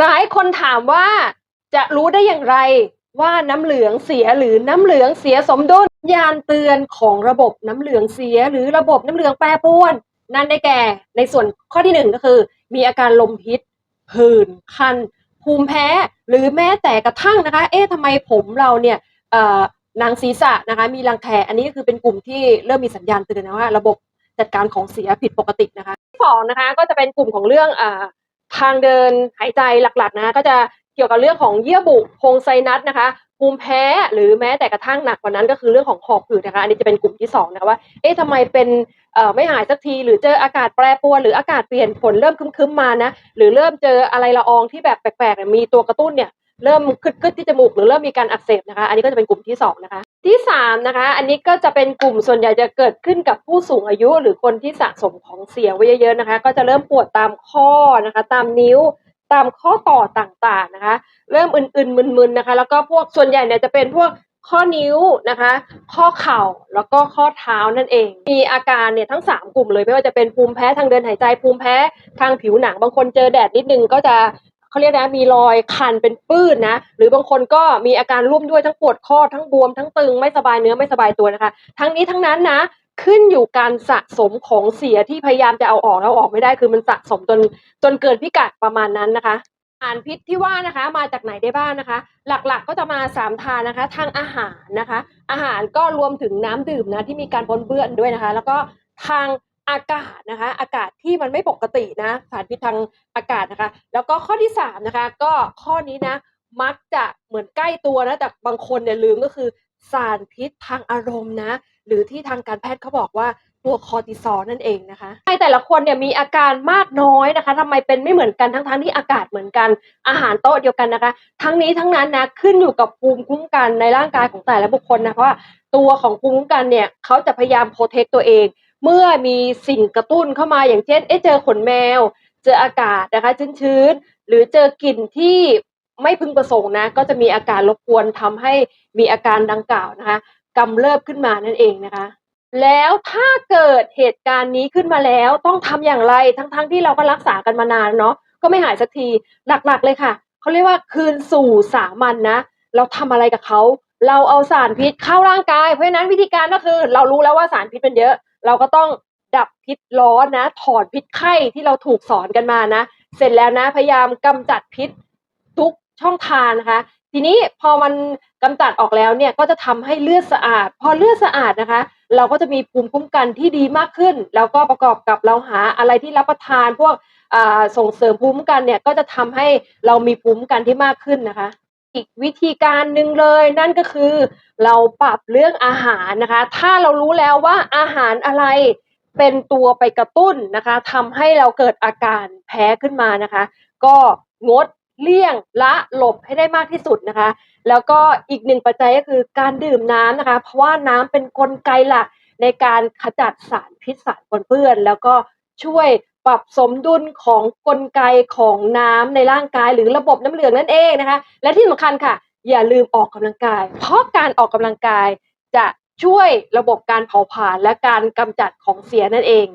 หลายคนถามว่าจะรู้ได้อย่างไรว่าน้ำเหลืองเสียหรือน้ำเหลืองเสียสมดุลยานเตือนของระบบน้ำเหลืองเสียหรือระบบน้ำเหลืองแปรปรวน นั่นได้แก่ ในส่วนข้อที่หนึ่งก็คือ มีอาการลมพิษผื่นคัน ภูมิแพ้หรือแม้แต่กระทั่งนะคะ เอ๊ะทำไมผมเราเนี่ยหนังศีรษะนะคะมีรังแคอันนี้ก็คือเป็นกลุ่มที่เริ่มมีสัญญาณเตือนนะว่าระบบจัดการของเสียผิดปกตินะคะที่สองนะคะก็จะเป็นกลุ่มของเรื่องอ ทางเดินหายใจหลักๆนะก็จะเกี่ยวกับเรื่องของเยื่อบุโพรงไซนัสนะคะภูมิแพ้หรือแม้แต่กระทั่งหนักกว่านั้นก็คือเรื่องของหอบหืดนะคะอันนี้จะเป็นกลุ่มที่สองนะว่าเอ๊ะทำไมเป็นไม่หายสักที หรือเจออากาศแปรปรวนหรืออากาศเปลี่ยนฝนเริ่มคึ้มๆมานะหรือเริ่มเจออะไรละอองที่แบบแปลกๆมีตัวกระตุ้นเนี่ย เริ่มขึ้นๆที่จมูกหรือเริ่มมีการอักเสบนะคะ อันนี้ก็จะเป็นกลุ่มที่สองนะคะที่สามนะคะ อันนี้ก็จะเป็นกลุ่มส่วนใหญ่จะเกิดขึ้นกับผู้สูงอายุ หรือคนที่สะสมของเสียไว้เยอะๆนะคะ ก็จะเริ่มปวดตามข้อนะคะ ตามนิ้วตามข้อต่อต่างๆนะคะ เริ่มอึนๆมึนๆนะคะ แล้วก็พวกส่วนใหญ่เนี่ยจะเป็นพวกข้อนิ้วนะคะ ข้อเข่าแล้วก็ข้อเท้านั่นเอง มีอาการเนี่ยทั้ง 3 กลุ่มเลยไม่ว่าจะเป็นภูมิแพ้ทางเดินหายใจภูมิแพ้ทางผิวหนัง บางคนเจอแดดนิดนึงก็จะ เขาเรียกนะมีรอยคันเป็นปื้นนะ หรือบางคนก็มีอาการร่วมด้วยทั้งปวดข้อทั้งบวมทั้งตึงไม่สบายเนื้อไม่สบายตัวนะคะ ทั้งนี้ทั้งนั้นนะขึ้นอยู่การสะสมของเสียที่พยายามจะเอาออกแล้วออกไม่ได้คือมันสะสมจนจนเกินพิกัดประมาณนั้นนะคะสารพิษที่ว่านะคะมาจากไหนได้บ้างนะคะ หลักๆก็จะมาสามทางนะคะ ทางอาหารนะคะ อาหารก็รวมถึงน้ำดื่มนะที่มีการปนเปื้อนด้วยนะคะ แล้วก็ทาง อากาศนะคะ อากาศที่มันไม่ปกตินะสารพิษทางอากาศนะคะ แล้วก็ข้อที่สามนะคะ ก็ข้อนี้นะ มักจะเหมือนใกล้ตัวนะ แต่บางคนเนี่ยลืมก็คือสารพิษทางอารมณ์นะ หรือที่ทางการแพทย์เขาบอกว่าตัวคอร์ติซอลนั่นเองนะคะใแต่ละคนเนี่ยมีอาการมากน้อยนะคะทำไมเป็นไม่เหมือนกันทั้งๆที่อากาศเหมือนกันอาหารโต๊ะเดียวกันนะคะ ทั้งนี้ทั้งนั้นนะขึ้นอยู่กับภูมิคุ้มกันในร่างกายของแต่ละบุคคลนะเพราะว่าตัวของภูมิคุ้มกันเนี่ยเขาจะพยายามโปรเทคตัวเอง เมื่อมีสิ่งกระตุ้นเข้ามาอย่างเช่น เอ๊ะเจอขนแมว เจออากาศนะคะชื้นๆหรือเจอกลิ่นที่ไม่พึงประสงค์นะ ก็จะมีอาการรบกวนทำให้มีอาการดังกล่าวนะคะกำเริบขึ้นมานั่นเองนะคะ แล้วถ้าเกิดเหตุการณ์นี้ขึ้นมาแล้วต้องทำอย่างไรทั้งๆทที่เราก็รักษากันมานานเนาะก็ไม่หายสักทีหลักๆเลยค่ะเขาเรียกว่าคืนสู่สามัญนนะเราทำอะไรกับเขาเราเอาสารพิษเข้าร่างกายเพราะฉะนั้นวิธีการก็คือ เรารู้แล้วว่าสารพิษเป็นเยอะ เราก็ต้องดับพิษร้อนนะ ถอนพิษไข้ที่เราถูกสอนกันมานะ เสร็จแล้วนะพยายามกำจัดพิษทุกช่องทางนะคะ ทีนี้พอมันกำจัดออกแล้วเนี่ยก็จะทำให้เลือดสะอาด พอเลือดสะอาดนะคะ เราก็จะมีภูมิคุ้มกันที่ดีมากขึ้น แล้วก็ประกอบกับเราหาอะไรที่รับประทานพวกส่งเสริมภูมิคุ้มกันเนี่ยก็จะทำให้เรามีภูมิคุ้มกันที่มากขึ้นนะคะ อีกวิธีการหนึ่งเลย นั่นก็คือ เราปรับเรื่องอาหารนะคะ ถ้าเรารู้แล้วว่าอาหารอะไรเป็นตัวไปกระตุ้นนะคะทำให้เราเกิดอาการแพ้ขึ้นมานะคะ ก็งดเลี่ยงละหลบให้ได้มากที่สุดนะคะ แล้วก็อีกหนึ่งปัจจัยก็คือการดื่มน้ำนะคะ เพราะว่าน้ำเป็นนกลไกหลักในการขจัดสารพิษสารปนเปื้อน แล้วก็ช่วย ปรับสมดุลของกลไกของน้ำในร่างกายหรือระบบน้ำเหลืองนั่นเองนะคะ และที่สำคัญค่ะ อย่าลืมออกกำลังกาย เพราะการออกกำลังกายจะช่วยระบบการเผาผลาญและการกำจัดของเสียนั่นเอง